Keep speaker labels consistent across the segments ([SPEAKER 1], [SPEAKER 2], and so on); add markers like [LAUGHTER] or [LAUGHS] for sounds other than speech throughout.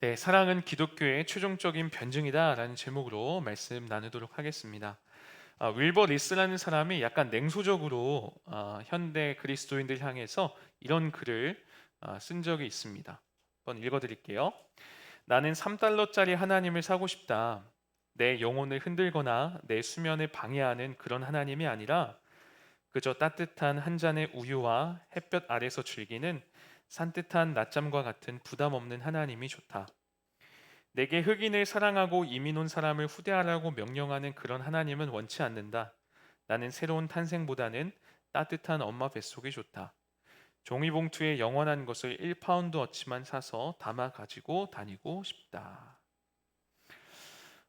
[SPEAKER 1] 네, 사랑은 기독교의 최종적인 변증이다라는 제목으로 말씀 나누도록 하겠습니다. 아, 윌버 리스라는 사람이 약간 냉소적으로 아, 현대 그리스도인들 향해서 이런 글을 아, 쓴 적이 있습니다. 한번 읽어드릴게요. 나는 3달러짜리 하나님을 사고 싶다. 내 영혼을 흔들거나 내 수면을 방해하는 그런 하나님이 아니라 그저 따뜻한 한 잔의 우유와 햇볕 아래서 즐기는 산뜻한 낮잠과 같은 부담 없는 하나님이 좋다. 내게 흑인을 사랑하고 이민 온 사람을 후대하라고 명령하는 그런 하나님은 원치 않는다. 나는 새로운 탄생보다는 따뜻한 엄마 뱃속이 좋다. 종이봉투에 영원한 것을 1파운드 어치만 사서 담아 가지고 다니고 싶다.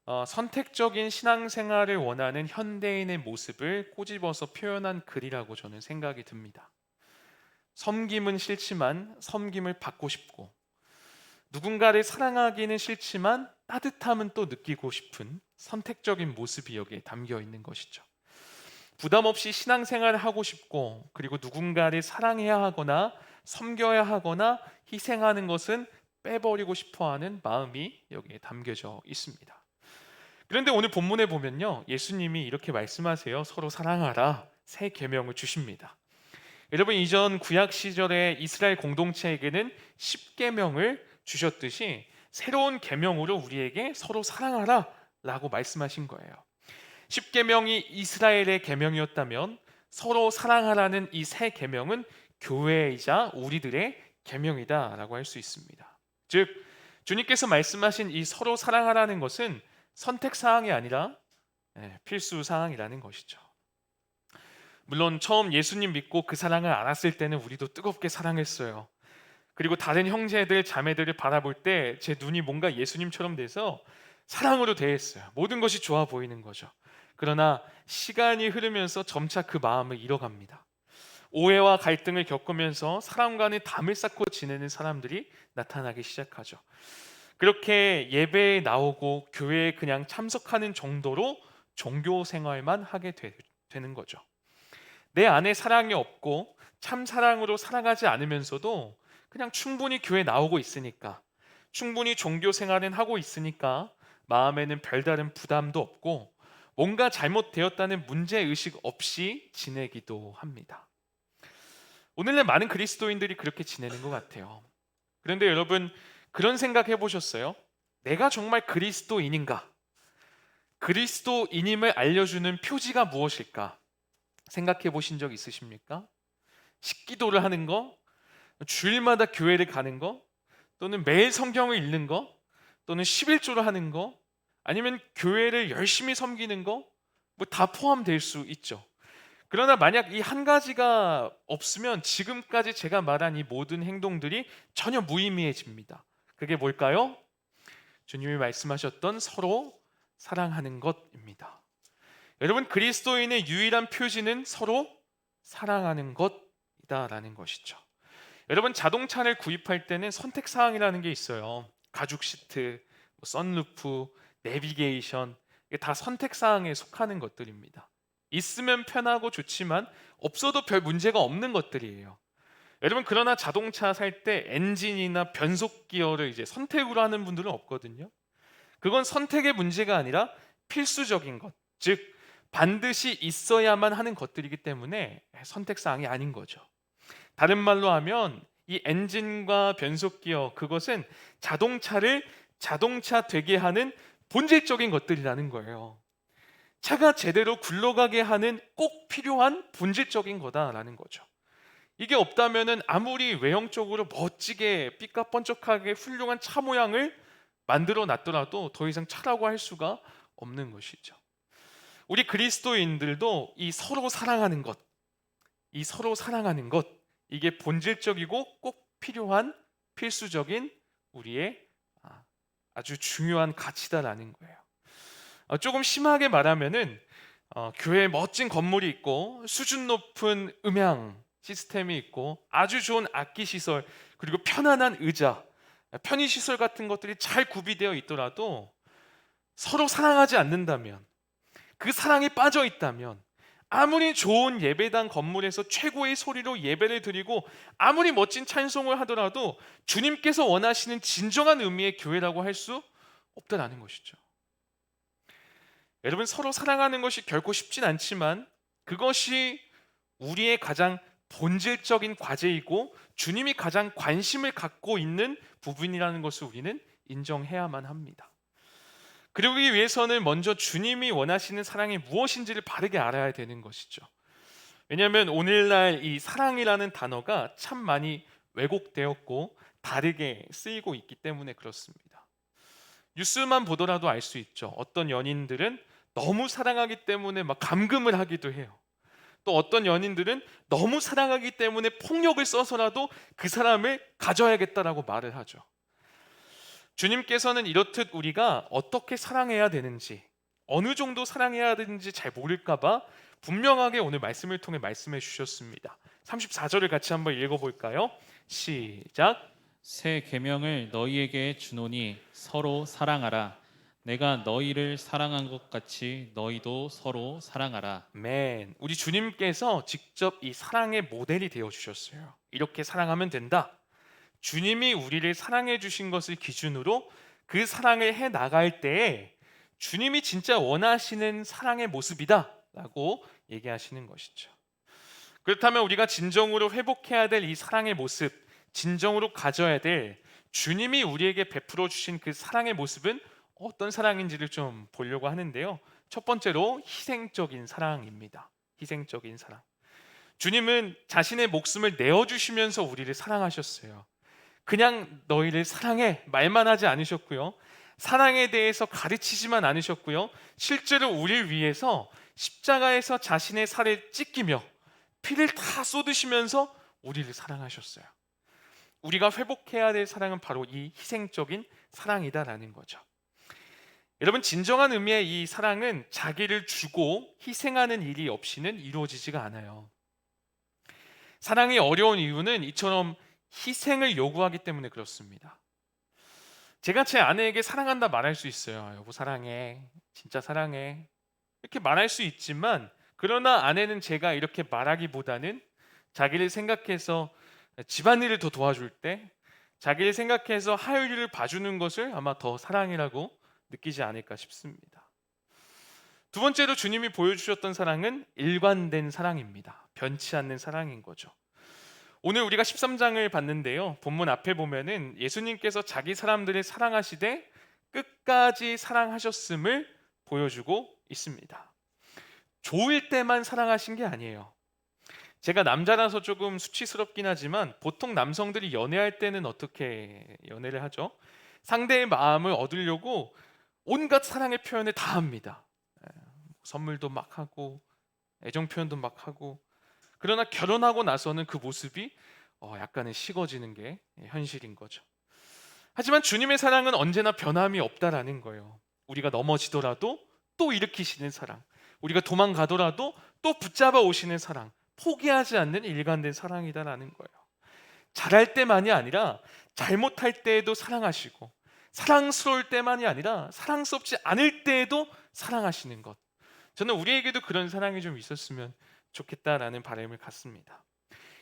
[SPEAKER 1] 어, 선택적인 신앙생활을 원하는 현대인의 모습을 꼬집어서 표현한 글이라고 저는 생각이 듭니다. 섬김은 싫지만 섬김을 받고 싶고 누군가를 사랑하기는 싫지만 따뜻함은 또 느끼고 싶은 선택적인 모습이 여기에 담겨 있는 것이죠. 부담 없이 신앙생활을 하고 싶고 그리고 누군가를 사랑해야 하거나 섬겨야 하거나 희생하는 것은 빼버리고 싶어 하는 마음이 여기에 담겨져 있습니다. 그런데 오늘 본문에 보면요. 예수님이 이렇게 말씀하세요. 서로 사랑하라. 새 계명을 주십니다. 여러분 이전 구약 시절의 이스라엘 공동체에게는 10계명을 주셨듯이 새로운 계명으로 우리에게 서로 사랑하라라고 말씀하신 거예요. 10계명이 이스라엘의 계명이었다면 서로 사랑하라는 이 새 계명은 교회이자 우리들의 계명이다라고 할 수 있습니다. 즉 주님께서 말씀하신 이 서로 사랑하라는 것은 선택 사항이 아니라 예, 필수 사항이라는 것이죠. 물론 처음 예수님 믿고 그 사랑을 알았을 때는 우리도 뜨겁게 사랑했어요. 그리고 다른 형제들, 자매들을 바라볼 때 제 눈이 뭔가 예수님처럼 돼서 사랑으로 대했어요. 모든 것이 좋아 보이는 거죠. 그러나 시간이 흐르면서 점차 그 마음을 잃어갑니다. 오해와 갈등을 겪으면서 사람과는 담을 쌓고 지내는 사람들이 나타나기 시작하죠. 그렇게 예배에 나오고 교회에 그냥 참석하는 정도로 종교 생활만 하게 되, 는 거죠. 내 안에 사랑이 없고 참 사랑으로 살아가지 않으면서도 그냥 충분히 교회 나오고 있으니까 충분히 종교 생활은 하고 있으니까 마음에는 별다른 부담도 없고 뭔가 잘못되었다는 문제 의식 없이 지내기도 합니다. 오늘날 많은 그리스도인들이 그렇게 지내는 것 같아요. 그런데 여러분 그런 생각 해보셨어요? 내가 정말 그리스도인인가? 그리스도인임을 알려주는 표지가 무엇일까? 생각해 보신 적 있으십니까? 식기도를 하는 거, 주일마다 교회를 가는 거, 또는 매일 성경을 읽는 거, 또는 11조를 하는 거, 아니면 교회를 열심히 섬기는 거, 뭐 다 포함될 수 있죠. 그러나 만약 이 한 가지가 없으면 지금까지 제가 말한 이 모든 행동들이 전혀 무의미해집니다. 그게 뭘까요? 주님이 말씀하셨던 서로 사랑하는 것입니다. 여러분 그리스도인의 유일한 표지는 서로 사랑하는 것이다라는 것이죠. 여러분 자동차를 구입할 때는 선택 사항이라는 게 있어요. 가죽 시트, 뭐 썬루프, 내비게이션 이게 다 선택 사항에 속하는 것들입니다. 있으면 편하고 좋지만 없어도 별 문제가 없는 것들이에요. 여러분 그러나 자동차 살 때 엔진이나 변속 기어를 이제 선택으로 하는 분들은 없거든요. 그건 선택의 문제가 아니라 필수적인 것, 즉 반드시 있어야만 하는 것들이기 때문에 선택 사항이 아닌 거죠. 다른 말로 하면 이 엔진과 변속 기어 그것은 자동차를 자동차 되게 하는 본질적인 것들이라는 거예요. 차가 제대로 굴러가게 하는 꼭 필요한 본질적인 거다라는 거죠. 이게 없다면은 아무리 외형적으로 멋지게 삐까뻔쩍하게 훌륭한 차 모양을 만들어 놨더라도 더 이상 차라고 할 수가 없는 것이죠. 우리 그리스도인들도 이 서로 사랑하는 것, 이 서로 사랑하는 것, 이게 본질적이고 꼭 필요한 필수적인 우리의 아, 아주 중요한 가치다라는 거예요. 어, 조금 심하게 말하면은 어, 교회에 멋진 건물이 있고 수준 높은 음향 시스템이 있고 아주 좋은 악기 시설 그리고 편안한 의자, 편의 시설 같은 것들이 잘 구비되어 있더라도 서로 사랑하지 않는다면 그 사랑에 빠져 있다면 아무리 좋은 예배당 건물에서 최고의 소리로 예배를 드리고 아무리 멋진 찬송을 하더라도 주님께서 원하시는 진정한 의미의 교회라고 할 수 없다라는 것이죠. 여러분 서로 사랑하는 것이 결코 쉽진 않지만 그것이 우리의 가장 본질적인 과제이고 주님이 가장 관심을 갖고 있는 부분이라는 것을 우리는 인정해야만 합니다. 그러기 위해서는 먼저 주님이 원하시는 사랑이 무엇인지를 바르게 알아야 되는 것이죠. 왜냐하면 오늘날 이 사랑이라는 단어가 참 많이 왜곡되었고 다르게 쓰이고 있기 때문에 그렇습니다. 뉴스만 보더라도 알 수 있죠. 어떤 연인들은 너무 사랑하기 때문에 막 감금을 하기도 해요. 또 어떤 연인들은 너무 사랑하기 때문에 폭력을 써서라도 그 사람을 가져야겠다라고 말을 하죠. 주님께서는 이렇듯 우리가 어떻게 사랑해야 되는지, 어느 정도 사랑해야 되는지 잘 모를까봐 분명하게 오늘 말씀을 통해 말씀해 주셨습니다. 34절을 같이 한번 읽어볼까요? 시작.
[SPEAKER 2] 새 계명을 너희에게 주노니 서로 사랑하라. 내가 너희를 사랑한 것 같이 너희도 서로 사랑하라.
[SPEAKER 1] 맨. 우리 주님께서 직접 이 사랑의 모델이 되어 주셨어요. 이렇게 사랑하면 된다. 주님이 우리를 사랑해 주신 것을 기준으로 그 사랑을 해 나갈 때에 주님이 진짜 원하시는 사랑의 모습이다라고 얘기하시는 것이죠. 그렇다면 우리가 진정으로 회복해야 될 이 사랑의 모습, 진정으로 가져야 될 주님이 우리에게 베풀어 주신 그 사랑의 모습은 어떤 사랑인지를 좀 보려고 하는데요. 첫 번째로 희생적인 사랑입니다. 희생적인 사랑. 주님은 자신의 목숨을 내어 주시면서 우리를 사랑하셨어요. 그냥 너희를 사랑해 말만 하지 않으셨고요. 사랑에 대해서 가르치지만 않으셨고요. 실제로 우리를 위해서 십자가에서 자신의 살을 찢기며 피를 다 쏟으시면서 우리를 사랑하셨어요. 우리가 회복해야 될 사랑은 바로 이 희생적인 사랑이다라는 거죠. 여러분 진정한 의미의 이 사랑은 자기를 주고 희생하는 일이 없이는 이루어지지가 않아요. 사랑이 어려운 이유는 이처럼 희생을 요구하기 때문에 그렇습니다. 제가 제 아내에게 사랑한다 말할 수 있어요. 여보 사랑해. 진짜 사랑해. 이렇게 말할 수 있지만 그러나 아내는 제가 이렇게 말하기보다는 자기를 생각해서 집안일을 더 도와줄 때 자기를 생각해서 하율이를 봐주는 것을 아마 더 사랑이라고 느끼지 않을까 싶습니다. 두 번째로 주님이 보여주셨던 사랑은 일관된 사랑입니다. 변치 않는 사랑인 거죠. 오늘 우리가 13장을 봤는데요. 본문 앞에 보면은 예수님께서 자기 사람들을 사랑하시되 끝까지 사랑하셨음을 보여주고 있습니다. 좋을 때만 사랑하신 게 아니에요. 제가 남자라서 조금 수치스럽긴 하지만 보통 남성들이 연애할 때는 어떻게 연애를 하죠? 상대의 마음을 얻으려고 온갖 사랑의 표현을 다 합니다. 예, 선물도 막 하고 애정 표현도 막 하고 그러나 결혼하고 나서는 그 모습이 어, 약간은 식어지는 게 현실인 거죠. 하지만 주님의 사랑은 언제나 변함이 없다라는 거예요. 우리가 넘어지더라도 또 일으키시는 사랑, 우리가 도망가더라도 또 붙잡아 오시는 사랑, 포기하지 않는 일관된 사랑이다라는 거예요. 잘할 때만이 아니라 잘못할 때에도 사랑하시고 사랑스러울 때만이 아니라 사랑스럽지 않을 때에도 사랑하시는 것. 저는 우리에게도 그런 사랑이 좀 있었으면 좋겠다라는 바람을 갖습니다.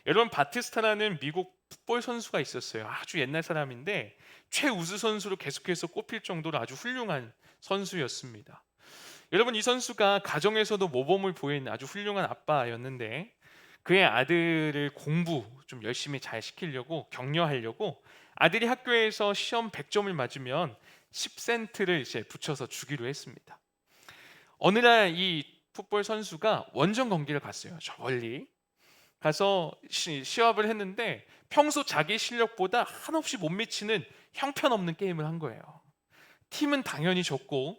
[SPEAKER 1] 여러분 바티스타라는 미국 풋볼 선수가 있었어요. 아주 옛날 사람인데 최우수 선수로 계속해서 꼽힐 정도로 아주 훌륭한 선수였습니다. 여러분 이 선수가 가정에서도 모범을 보이는 아주 훌륭한 아빠였는데 그의 아들을 공부 좀 열심히 잘 시키려고 격려하려고 아들이 학교에서 시험 100점을 맞으면 10센트를 이제 붙여서 주기로 했습니다. 어느 날 이 풋볼 선수가 원정 경기를 갔어요. 저 멀리 가서 시, 시합을 했는데 평소 자기 실력보다 한없이 못 미치는 형편없는 게임을 한 거예요. 팀은 당연히 졌고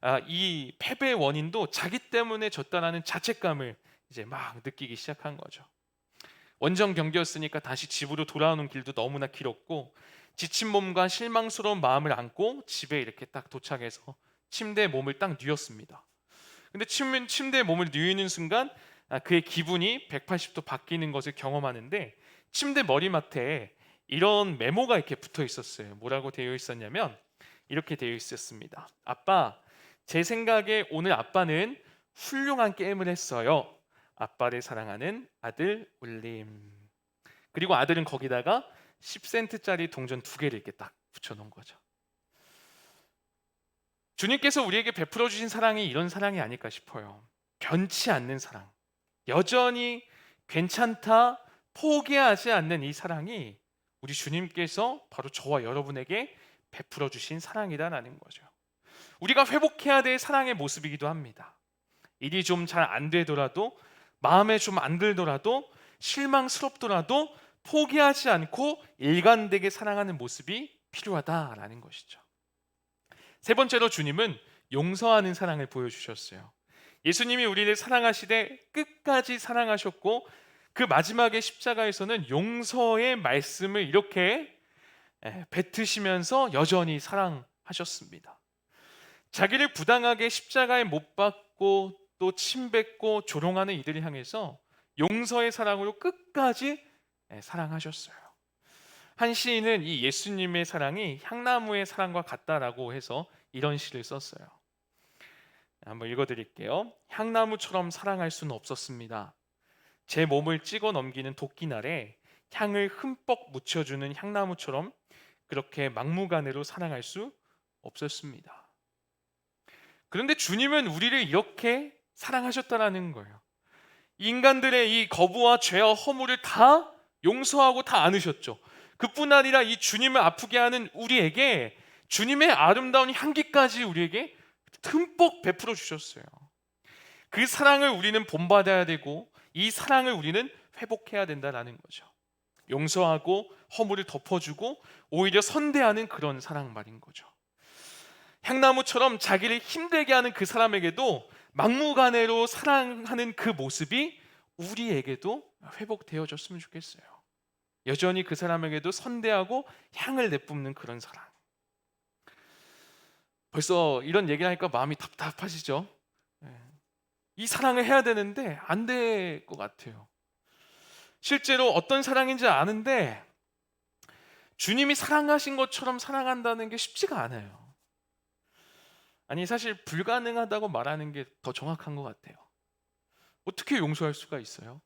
[SPEAKER 1] 아, 이 패배의 원인도 자기 때문에 졌다라는 자책감을 이제 막 느끼기 시작한 거죠. 원정 경기였으니까 다시 집으로 돌아오는 길도 너무나 길었고 지친 몸과 실망스러운 마음을 안고 집에 이렇게 딱 도착해서 침대에 몸을 딱 뉘었습니다. 근데 침, 침대에 몸을 뉘는 순간 아, 그의 기분이 180도 바뀌는 것을 경험하는데 침대 머리맡에 이런 메모가 이렇게 붙어 있었어요. 뭐라고 되어 있었냐면 이렇게 되어 있었습니다. 아빠, 제 생각에 오늘 아빠는 훌륭한 게임을 했어요. 아빠를 사랑하는 아들 울림. 그리고 아들은 거기다가 10센트짜리 동전 두 개를 이렇게 딱 붙여 놓은 거죠. 주님께서 우리에게 베풀어 주신 사랑이 이런 사랑이 아닐까 싶어요. 변치 않는 사랑. 여전히 괜찮다, 포기하지 않는 이 사랑이 우리 주님께서 바로 저와 여러분에게 베풀어 주신 사랑이다라는 거죠. 우리가 회복해야 될 사랑의 모습이기도 합니다. 일이 좀 잘 안 되더라도 마음에 좀 안 들더라도 실망스럽더라도 포기하지 않고 일관되게 사랑하는 모습이 필요하다라는 것이죠. 세 번째로 주님은 용서하는 사랑을 보여주셨어요. 예수님이 우리를 사랑하시되 끝까지 사랑하셨고 그 마지막에 십자가에서는 용서의 말씀을 이렇게 예, 뱉으시면서 여전히 사랑하셨습니다. 자기를 부당하게 십자가에 못 박고 또 침뱉고 조롱하는 이들을 향해서 용서의 사랑으로 끝까지 예, 사랑하셨어요. 한 시인은 이 예수님의 사랑이 향나무의 사랑과 같다라고 해서 이런 시를 썼어요. 한번 읽어드릴게요. 향나무처럼 사랑할 수는 없었습니다. 제 몸을 찍어 넘기는 도끼날에 향을 흠뻑 묻혀주는 향나무처럼 그렇게 막무가내로 사랑할 수 없었습니다. 그런데 주님은 우리를 이렇게 사랑하셨다라는 거예요. 인간들의 이 거부와 죄와 허물을 다 용서하고 다 안으셨죠. 그뿐 아니라 이 주님을 아프게 하는 우리에게 주님의 아름다운 향기까지 우리에게 흠뻑 베풀어 주셨어요. 그 사랑을 우리는 본받아야 되고 이 사랑을 우리는 회복해야 된다라는 거죠. 용서하고 허물을 덮어주고 오히려 선대하는 그런 사랑 말인 거죠. 향나무처럼 자기를 힘들게 하는 그 사람에게도 막무가내로 사랑하는 그 모습이 우리에게도 회복되어졌으면 좋겠어요. 여전히 그 사람에게도 선대하고 향을 내뿜는 그런 사랑. 벌써 이런 얘기를 하니까 마음이 답답하시죠? 예. 이 사랑을 해야 되는데 안 될 것 같아요. 실제로 어떤 사랑인지 아는데 주님이 사랑하신 것처럼 사랑한다는 게 쉽지가 않아요. 아니 사실 불가능하다고 말하는 게 더 정확한 것 같아요. 어떻게 용서할 수가 있어요?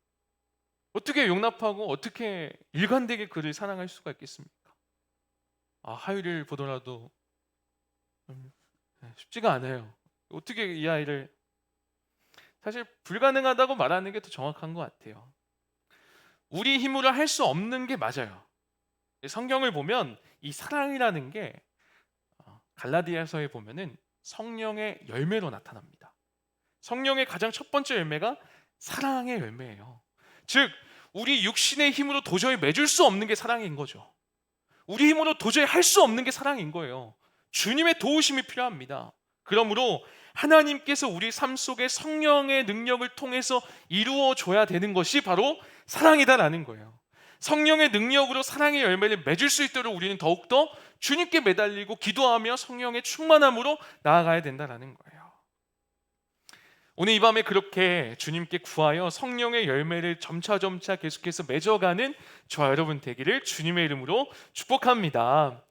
[SPEAKER 1] 어떻게 용납하고 어떻게 일관되게 그를 사랑할 수가 있겠습니까? 아, 하율을 보더라도 음, 네, 쉽지가 않아요. 어떻게 이 아이를 사실 불가능하다고 말하는 게 더 정확한 것 같아요. 우리 힘으로 할 수 없는 게 맞아요. 성경을 보면 이 사랑이라는 게 어, 갈라디아서에 보면은 성령의 열매로 나타납니다. 성령의 가장 첫 번째 열매가 사랑의 열매예요. 즉 우리 육신의 힘으로 도저히 맺을 수 없는 게 사랑인 거죠. 우리 힘으로 도저히 할 수 없는 게 사랑인 거예요. 주님의 도우심이 필요합니다. 그러므로 하나님께서 우리 삶 속에 성령의 능력을 통해서 이루어 줘야 되는 것이 바로 사랑이다라는 거예요. 성령의 능력으로 사랑의 열매를 맺을 수 있도록 우리는 더욱더 주님께 매달리고 기도하며 성령의 충만함으로 나아가야 된다라는 거예요. 오늘 이 밤에 그렇게 주님께 구하여 성령의 열매를 점차점차 계속해서 맺어가는 저와 여러분 되기를 주님의 이름으로 축복합니다.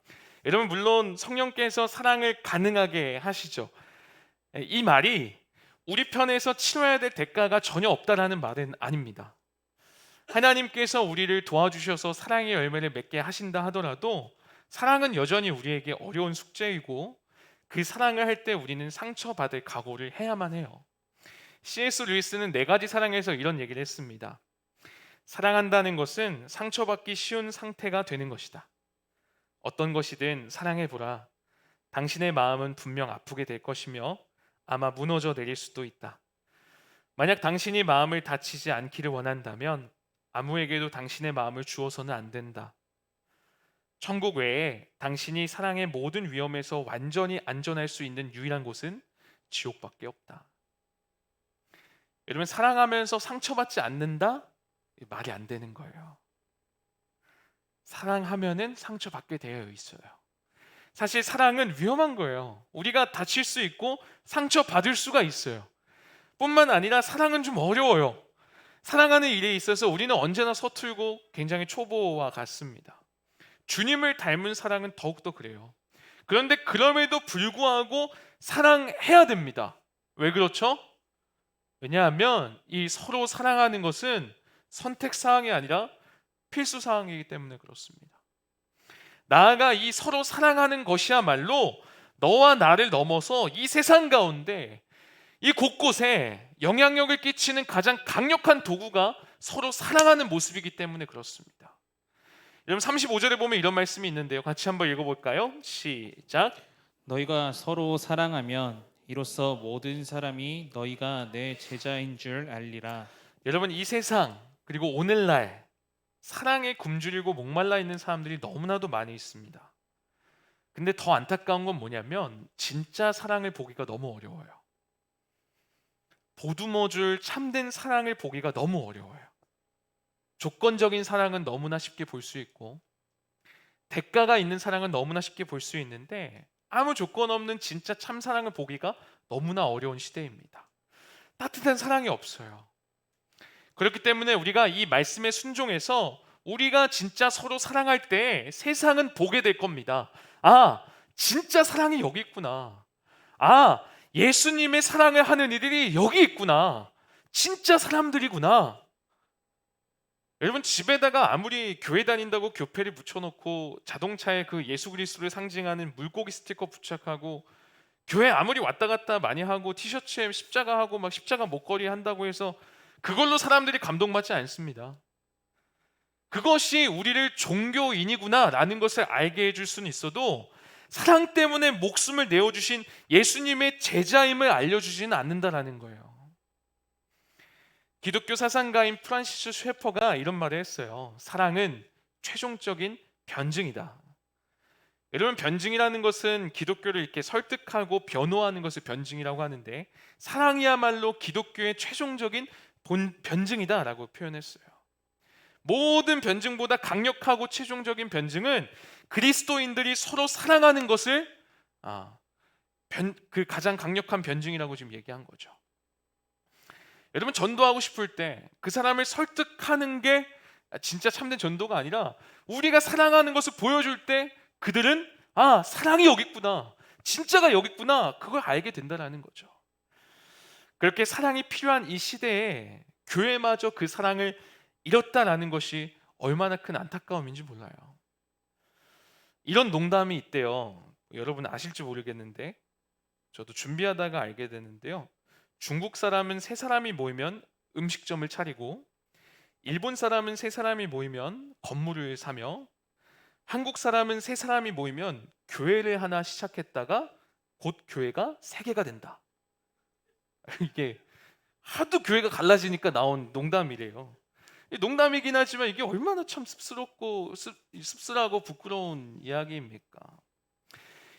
[SPEAKER 1] 여러분 물론 성령께서 사랑을 가능하게 하시죠. 이 말이 우리 편에서 치러야 될 대가가 전혀 없다라는 말은 아닙니다. 하나님께서 우리를 도와주셔서 사랑의 열매를 맺게 하신다 하더라도 사랑은 여전히 우리에게 어려운 숙제이고 그 사랑을 할 때 우리는 상처받을 각오를 해야만 해요. C.S. 루이스는 네 가지 사랑에서 이런 얘기를 했습니다. 사랑한다는 것은 상처받기 쉬운 상태가 되는 것이다. 어떤 것이든 사랑해 보라. 당신의 마음은 분명 아프게 될 것이며 아마 무너져 내릴 수도 있다. 만약 당신이 마음을 다치지 않기를 원한다면 아무에게도 당신의 마음을 주어서는 안 된다. 천국 외에 당신이 사랑의 모든 위험에서 완전히 안전할 수 있는 유일한 곳은 지옥밖에 없다. 여러분 사랑하면서 상처받지 않는다? 말이 안 되는 거예요. 사랑하면은 상처받게 되어 있어요. 사실 사랑은 위험한 거예요. 우리가 다칠 수 있고 상처받을 수가 있어요. 뿐만 아니라 사랑은 좀 어려워요. 사랑하는 일에 있어서 우리는 언제나 서툴고 굉장히 초보와 같습니다. 주님을 닮은 사랑은 더욱더 그래요. 그런데 그럼에도 불구하고 사랑해야 됩니다. 왜 그렇죠? 왜냐하면 이 서로 사랑하는 것은 선택 사항이 아니라 필수 사항이기 때문에 그렇습니다. 나아가 이 서로 사랑하는 것이야말로 너와 나를 넘어서 이 세상 가운데 이 곳곳에 영향력을 끼치는 가장 강력한 도구가 서로 사랑하는 모습이기 때문에 그렇습니다. 여러분 35절에 보면 이런 말씀이 있는데요. 같이 한번 읽어 볼까요? 시작.
[SPEAKER 2] 너희가 서로 사랑하면 이로써 모든 사람이 너희가 내 제자인 줄 알리라.
[SPEAKER 1] 여러분 이 세상 그리고 오늘날 사랑에 굶주리고 목말라 있는 사람들이 너무나도 많이 있습니다. 근데 더 안타까운 건 뭐냐면 진짜 사랑을 보기가 너무 어려워요. 보듬어줄 참된 사랑을 보기가 너무 어려워요. 조건적인 사랑은 너무나 쉽게 볼 수 있고 대가가 있는 사랑은 너무나 쉽게 볼 수 있는데 아무 조건 없는 진짜 참 사랑을 보기가 너무나 어려운 시대입니다. 따뜻한 사랑이 없어요. 그렇기 때문에 우리가 이 말씀에 순종해서 우리가 진짜 서로 사랑할 때 세상은 보게 될 겁니다. 아, 진짜 사랑이 여기 있구나. 아, 예수님의 사랑을 하는 이들이 여기 있구나. 진짜 사람들이구나. 여러분 집에다가 아무리 교회 다닌다고 교패를 붙여놓고 자동차에 그 예수 그리스도를 상징하는 물고기 스티커 부착하고 교회 아무리 왔다 갔다 많이 하고 티셔츠에 십자가 하고 막 십자가 목걸이 한다고 해서 그걸로 사람들이 감동받지 않습니다. 그것이 우리를 종교인이구나라는 것을 알게 해줄 수는 있어도 사랑 때문에 목숨을 내어주신 예수님의 제자임을 알려주지는 않는다라는 거예요. 기독교 사상가인 프란시스 쉐퍼가 이런 말을 했어요. 사랑은 최종적인 변증이다. 여러분 변증이라는 것은 기독교를 이렇게 설득하고 변호하는 것을 변증이라고 하는데 사랑이야말로 기독교의 최종적인 본 변증이다라고 표현했어요. 모든 변증보다 강력하고 최종적인 변증은 그리스도인들이 서로 사랑하는 것을 아, 변, 그 가장 강력한 변증이라고 지금 얘기한 거죠. 여러분 전도하고 싶을 때 그 사람을 설득하는 게 진짜 참된 전도가 아니라 우리가 사랑하는 것을 보여줄 때 그들은 아 사랑이 여기 있구나 진짜가 여기 있구나 그걸 알게 된다라는 거죠. 그렇게 사랑이 필요한 이 시대에 교회마저 그 사랑을 잃었다라는 것이 얼마나 큰 안타까움인지 몰라요. 이런 농담이 있대요. 여러분 아실지 모르겠는데 저도 준비하다가 알게 되는데요. 중국 사람은 세 사람이 모이면 음식점을 차리고 일본 사람은 세 사람이 모이면 건물을 사며 한국 사람은 세 사람이 모이면 교회를 하나 시작했다가 곧 교회가 세 개가 된다. [LAUGHS] 이게 하도 교회가 갈라지니까 나온 농담이래요. 농담이긴 하지만 이게 얼마나 참 씁스럽고 씁, 씁쓸하고 부끄러운 이야기입니까?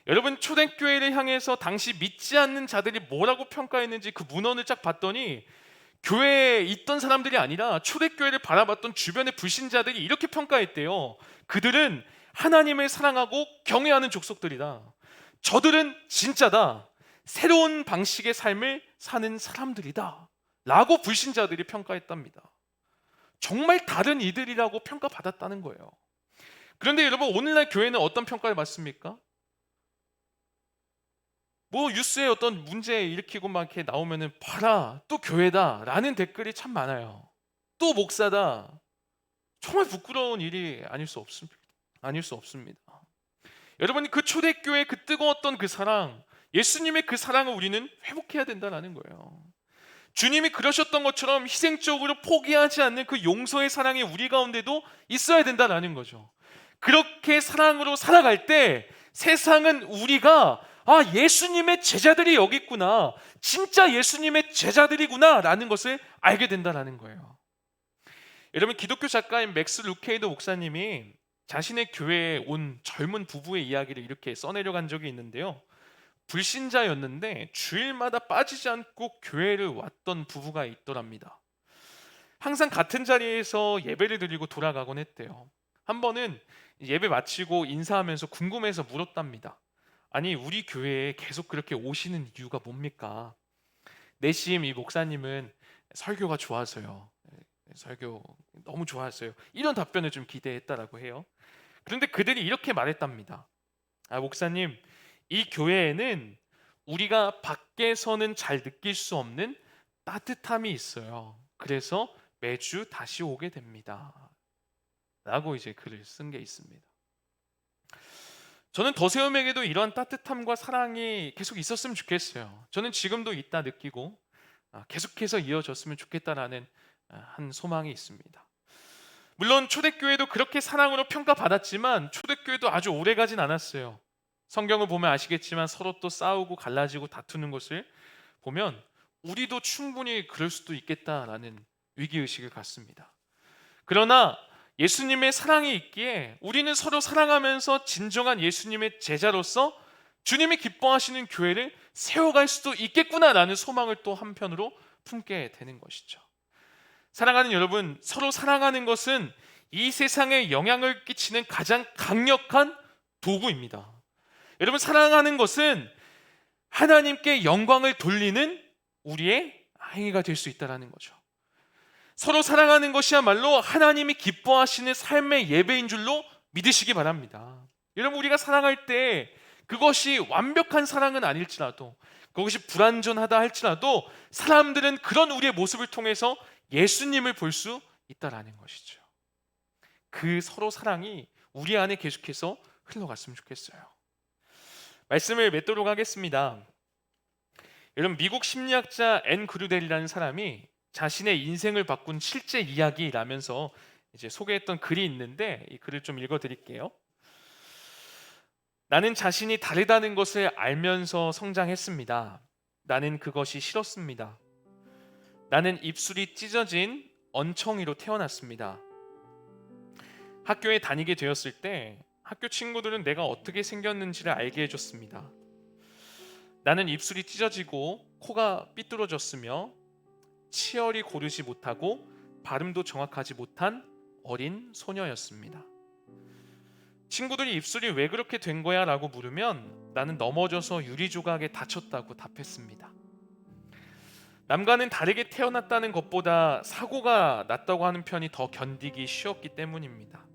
[SPEAKER 1] 여러분 초대교회를 향해서 당시 믿지 않는 자들이 뭐라고 평가했는지 그 문헌을 쫙 봤더니 교회에 있던 사람들이 아니라 초대교회를 바라봤던 주변의 불신자들이 이렇게 평가했대요. 그들은 하나님을 사랑하고 경외하는 족속들이다. 저들은 진짜다. 새로운 방식의 삶을 사는 사람들이다. 라고 불신자들이 평가했답니다. 정말 다른 이들이라고 평가받았다는 거예요. 그런데 여러분 오늘날 교회는 어떤 평가를 받습니까? 뭐 뉴스에 어떤 문제 일으키고 막 이렇게 나오면은 봐라 또 교회다라는 댓글이 참 많아요. 또 목사다. 정말 부끄러운 일이 아닐 수 없습니다. 아닐 수 없습니다. 여러분이 그 초대교회 그 뜨거웠던 그 사랑, 예수님의 그 사랑을 우리는 회복해야 된다는 거예요. 주님이 그러셨던 것처럼 희생적으로 포기하지 않는 그 용서의 사랑이 우리 가운데도 있어야 된다는 거죠. 그렇게 사랑으로 살아갈 때 세상은 우리가 아, 예수님의 제자들이 여기 있구나. 진짜 예수님의 제자들이구나. 라는 것을 알게 된다는 거예요. 여러분, 기독교 작가인 맥스 루케이드 목사님이 자신의 교회에 온 젊은 부부의 이야기를 이렇게 써내려간 적이 있는데요. 불신자였는데 주일마다 빠지지 않고 교회를 왔던 부부가 있더랍니다. 항상 같은 자리에서 예배를 드리고 돌아가곤 했대요. 한 번은 예배 마치고 인사하면서 궁금해서 물었답니다. 아니 우리 교회에 계속 그렇게 오시는 이유가 뭡니까? 내심 이 목사님은 설교가 좋아서요. 설교 너무 좋았어요. 이런 답변을 좀 기대했다라고 해요. 그런데 그들이 이렇게 말했답니다. 아 목사님, 이 교회에는 우리가 밖에서는 잘 느낄 수 없는 따뜻함이 있어요. 그래서 매주 다시 오게 됩니다. 라고 이제 글을 쓴 게 있습니다. 저는 더세움에게도 이러한 따뜻함과 사랑이 계속 있었으면 좋겠어요. 저는 지금도 있다 느끼고 아, 계속해서 이어졌으면 좋겠다라는 아, 한 소망이 있습니다. 물론 초대교회도 그렇게 사랑으로 평가받았지만 초대교회도 아주 오래 가진 않았어요. 성경을 보면 아시겠지만 서로 또 싸우고 갈라지고 다투는 것을 보면 우리도 충분히 그럴 수도 있겠다라는 위기 의식을 갖습니다. 그러나 예수님의 사랑이 있기에 우리는 서로 사랑하면서 진정한 예수님의 제자로서 주님이 기뻐하시는 교회를 세워갈 수도 있겠구나라는 소망을 또 한편으로 품게 되는 것이죠. 사랑하는 여러분, 서로 사랑하는 것은 이 세상에 영향을 끼치는 가장 강력한 도구입니다. 여러분, 사랑하는 것은 하나님께 영광을 돌리는 우리의 행위가 될 수 있다라는 거죠. 서로 사랑하는 것이야말로 하나님이 기뻐하시는 삶의 예배인 줄로 믿으시기 바랍니다. 여러분 우리가 사랑할 때 그것이 완벽한 사랑은 아닐지라도 그것이 불완전하다 할지라도 사람들은 그런 우리의 모습을 통해서 예수님을 볼 수 있다라는 것이죠. 그 서로 사랑이 우리 안에 계속해서 흘러갔으면 좋겠어요. 말씀을 맺도록 하겠습니다. 여러분 미국 심리학자 앤 그루델이라는 사람이 자신의 인생을 바꾼 실제 이야기라면서 이제 소개했던 글이 있는데 이 글을 좀 읽어드릴게요. 나는 자신이 다르다는 것을 알면서 성장했습니다. 나는 그것이 싫었습니다. 나는 입술이 찢어진 언청이로 태어났습니다. 학교에 다니게 되었을 때 학교 친구들은 내가 어떻게 생겼는지를 알게 해줬습니다. 나는 입술이 찢어지고 코가 삐뚤어졌으며 치열이 고르지 못하고 발음도 정확하지 못한 어린 소녀였습니다. 친구들이 입술이 왜 그렇게 된 거야? 라고 물으면 나는 넘어져서 유리 조각에 다쳤다고 답했습니다. 남과는 다르게 태어났다는 것보다 사고가 났다고 하는 편이 더 견디기 쉬웠기 때문입니다.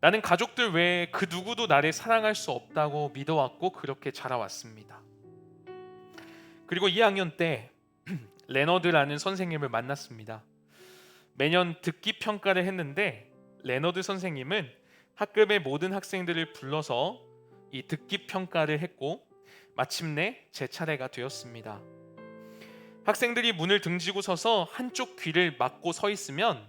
[SPEAKER 1] 나는 가족들 외에 그 누구도 나를 사랑할 수 없다고 믿어왔고 그렇게 자라왔습니다. 그리고 2학년 때 레너드라는 선생님을 만났습니다. 매년 듣기 평가를 했는데 레너드 선생님은 학급의 모든 학생들을 불러서 이 듣기 평가를 했고 마침내 제 차례가 되었습니다. 학생들이 문을 등지고 서서 한쪽 귀를 막고 서 있으면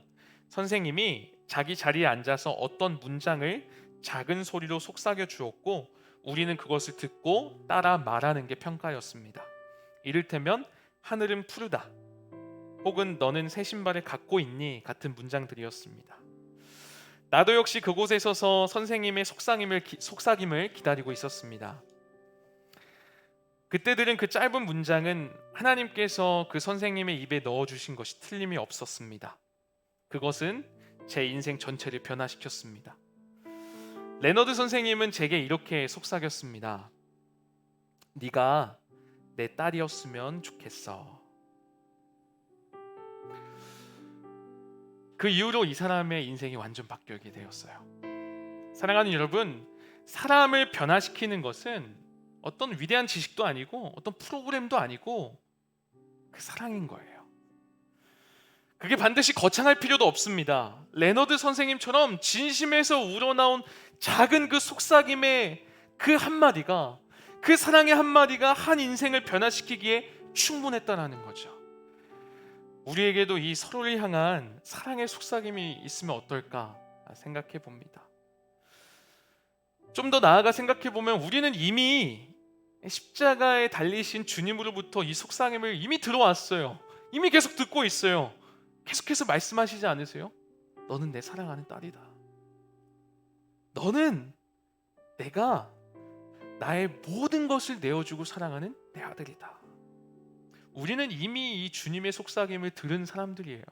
[SPEAKER 1] 선생님이 자기 자리에 앉아서 어떤 문장을 작은 소리로 속삭여 주었고 우리는 그것을 듣고 따라 말하는 게 평가였습니다. 이를테면 하늘은 푸르다. 혹은 너는 새 신발을 갖고 있니? 같은 문장들이었습니다. 나도 역시 그곳에 서서 선생님의 속삭임을, 기, 속삭임을 기다리고 있었습니다. 그때 들은 그 짧은 문장은 하나님께서 그 선생님의 입에 넣어주신 것이 틀림이 없었습니다. 그것은 제 인생 전체를 변화시켰습니다. 레너드 선생님은 제게 이렇게 속삭였습니다. 네가 내 딸이었으면 좋겠어. 그 이후로 이 사람의 인생이 완전 바뀌게 되었어요. 사랑하는 여러분, 사람을 변화시키는 것은 어떤 위대한 지식도 아니고 어떤 프로그램도 아니고 그 사랑인 거예요. 그게 반드시 거창할 필요도 없습니다. 레너드 선생님처럼 진심에서 우러나온 작은 그 속삭임의 그 한마디가 그 사랑의 한마디가 한 인생을 변화시키기에 충분했다라는 거죠. 우리에게도 이 서로를 향한 사랑의 속삭임이 있으면 어떨까 생각해 봅니다. 좀 더 나아가 생각해 보면 우리는 이미 십자가에 달리신 주님으로부터 이 속삭임을 이미 들어왔어요. 이미 계속 듣고 있어요. 계속해서 말씀하시지 않으세요? 너는 내 사랑하는 딸이다. 너는 내가 나의 모든 것을 내어주고 사랑하는 내 아들이다. 우리는 이미 이 주님의 속삭임을 들은 사람들이에요.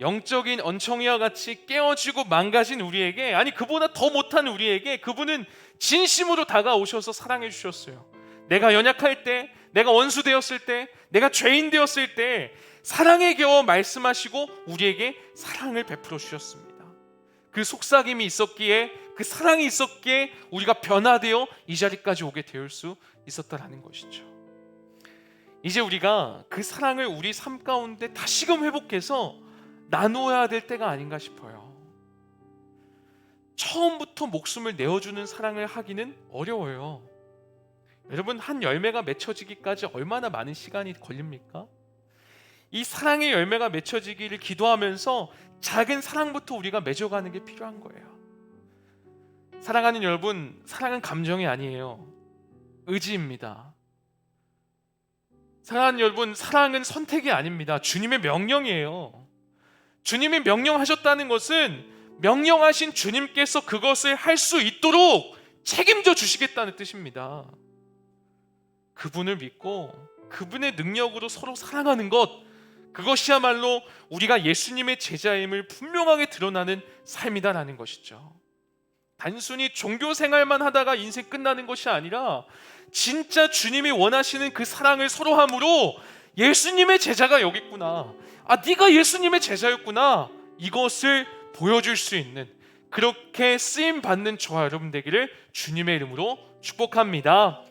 [SPEAKER 1] 영적인 언청이와 같이 깨어지고 망가진 우리에게 아니 그보다 더 못한 우리에게 그분은 진심으로 다가오셔서 사랑해 주셨어요. 내가 연약할 때, 내가 원수 되었을 때, 내가 죄인 되었을 때 사랑에 겨워 말씀하시고 우리에게 사랑을 베풀어 주셨습니다. 그 속삭임이 있었기에 그 사랑이 있었기에 우리가 변화되어 이 자리까지 오게 되올 수 있었다라는 것이죠. 이제 우리가 그 사랑을 우리 삶 가운데 다시금 회복해서 나누어야 될 때가 아닌가 싶어요. 처음부터 목숨을 내어주는 사랑을 하기는 어려워요. 여러분 한 열매가 맺혀지기까지 얼마나 많은 시간이 걸립니까? 이 사랑의 열매가 맺혀지기를 기도하면서 작은 사랑부터 우리가 맺어가는 게 필요한 거예요. 사랑하는 여러분, 사랑은 감정이 아니에요. 의지입니다. 사랑하는 여러분, 사랑은 선택이 아닙니다. 주님의 명령이에요. 주님이 명령하셨다는 것은 명령하신 주님께서 그것을 할 수 있도록 책임져 주시겠다는 뜻입니다. 그분을 믿고 그분의 능력으로 서로 사랑하는 것, 그것이야말로 우리가 예수님의 제자임을 분명하게 드러나는 삶이다라는 것이죠. 단순히 종교 생활만 하다가 인생 끝나는 것이 아니라 진짜 주님이 원하시는 그 사랑을 서로 함으로 예수님의 제자가 여기 있구나. 아, 네가 예수님의 제자였구나. 이것을 보여줄 수 있는 그렇게 쓰임 받는 저와 여러분 되기를 주님의 이름으로 축복합니다.